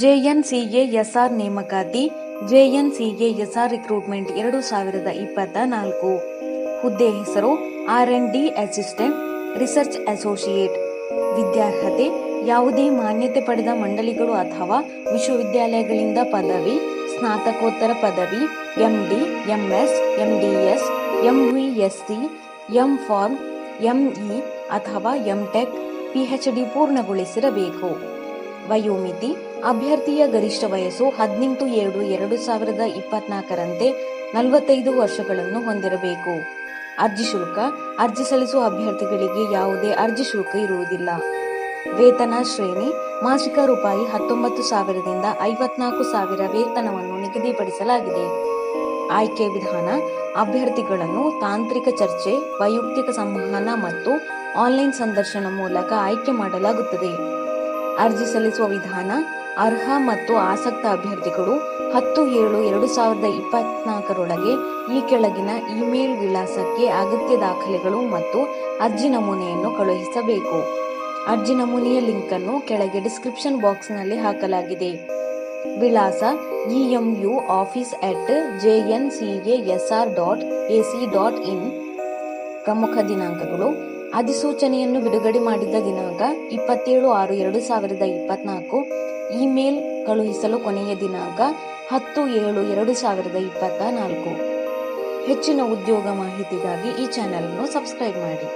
ಜೆಎನ್ಸಿಎಎಸ್ಆರ್ ನೇಮಕಾತಿ, ಜೆಎನ್ಸಿಎಎಸ್ಆರ್ ರಿಕ್ರೂಟ್ಮೆಂಟ್ ಎರಡು ಸಾವಿರದ ಇಪ್ಪತ್ತ ನಾಲ್ಕು ಹುದ್ದೆ ಹೆಸರು R and D assistant research associate ವಿದ್ಯಾರ್ಹತೆ, ಯಾವುದೇ ಮಾನ್ಯತೆ ಪಡೆದ ಮಂಡಳಿಗಳು ಅಥವಾ ವಿಶ್ವವಿದ್ಯಾಲಯಗಳಿಂದ ಪದವಿ, ಸ್ನಾತಕೋತ್ತರ ಪದವಿ MD MS MDS MVSc M pharm ME ಅಥವಾ ಎಂಟೆಕ್ ಪಿಎಚ್ಡಿ ಪೂರ್ಣಗೊಳಿಸಿರಬೇಕು. ವಯೋಮಿತಿ ಅಭ್ಯರ್ಥಿಯ ಗರಿಷ್ಠ ವಯಸ್ಸು ಹದಿನೆಂಟು ಎರಡು ಎರಡು ಸಾವಿರದ ಇಪ್ಪತ್ನಾಲ್ಕರಂತೆ ನಲವತ್ತೈದು ವರ್ಷಗಳನ್ನು ಹೊಂದಿರಬೇಕು. ಅರ್ಜಿ ಶುಲ್ಕ, ಅರ್ಜಿ ಸಲ್ಲಿಸುವ ಅಭ್ಯರ್ಥಿಗಳಿಗೆ ಯಾವುದೇ ಅರ್ಜಿ ಶುಲ್ಕ ಇರುವುದಿಲ್ಲ. ವೇತನ ಶ್ರೇಣಿ, ಮಾಸಿಕ ರೂಪಾಯಿ ಹತ್ತೊಂಬತ್ತು ಸಾವಿರದಿಂದ ಐವತ್ನಾಲ್ಕು ಸಾವಿರ ವೇತನವನ್ನು ನಿಗದಿಪಡಿಸಲಾಗಿದೆ. ಆಯ್ಕೆ ವಿಧಾನ, ಅಭ್ಯರ್ಥಿಗಳನ್ನು ತಾಂತ್ರಿಕ ಚರ್ಚೆ, ವೈಯಕ್ತಿಕ ಸಂವಹನ ಮತ್ತು ಆನ್ಲೈನ್ ಸಂದರ್ಶನ ಮೂಲಕ ಆಯ್ಕೆ ಮಾಡಲಾಗುತ್ತದೆ. ಅರ್ಜಿ ಸಲ್ಲಿಸುವ ವಿಧಾನ ಅರ್ಹ ಮತ್ತು ಆಸಕ್ತ ಅಭ್ಯರ್ಥಿಗಳು ಹತ್ತು ಏಳು ಎರಡು ಸಾವಿರದ ಇಪ್ಪತ್ನಾಲ್ಕರೊಳಗೆ ಈ ಕೆಳಗಿನ ಇಮೇಲ್ ವಿಳಾಸಕ್ಕೆ ಅಗತ್ಯ ದಾಖಲೆಗಳು ಮತ್ತು ಅರ್ಜಿ ನಮೂನೆಯನ್ನು ಕಳುಹಿಸಬೇಕು. ಅರ್ಜಿ ನಮೂನೆಯ ಲಿಂಕ್ ಅನ್ನು ಕೆಳಗೆ ಡಿಸ್ಕ್ರಿಪ್ಷನ್ ಬಾಕ್ಸ್ನಲ್ಲಿ ಹಾಕಲಾಗಿದೆ. ವಿಳಾಸ EMU office at R dot AC dot in. ಪ್ರಮುಖ ದಿನಾಂಕಗಳು ಅಧಿಸೂಚನೆಯನ್ನು ಬಿಡುಗಡೆ ಮಾಡಿದ ದಿನಾಂಕ ಇಪ್ಪತ್ತೇಳು ಆರು ಎರಡು ಸಾವಿರದ ಇಪ್ಪತ್ನಾಲ್ಕು ಇಮೇಲ್ ಕಳುಹಿಸಲು ಕೊನೆಯ ದಿನಾಂಕ ಹತ್ತು ಏಳು ಎರಡು ಸಾವಿರದ ಇಪ್ಪತ್ತ ನಾಲ್ಕು ಹೆಚ್ಚಿನ ಉದ್ಯೋಗ ಮಾಹಿತಿಗಾಗಿ ಈ ಚಾನೆಲ್ ಅನ್ನು ಸಬ್ಸ್ಕ್ರೈಬ್ ಮಾಡಿ.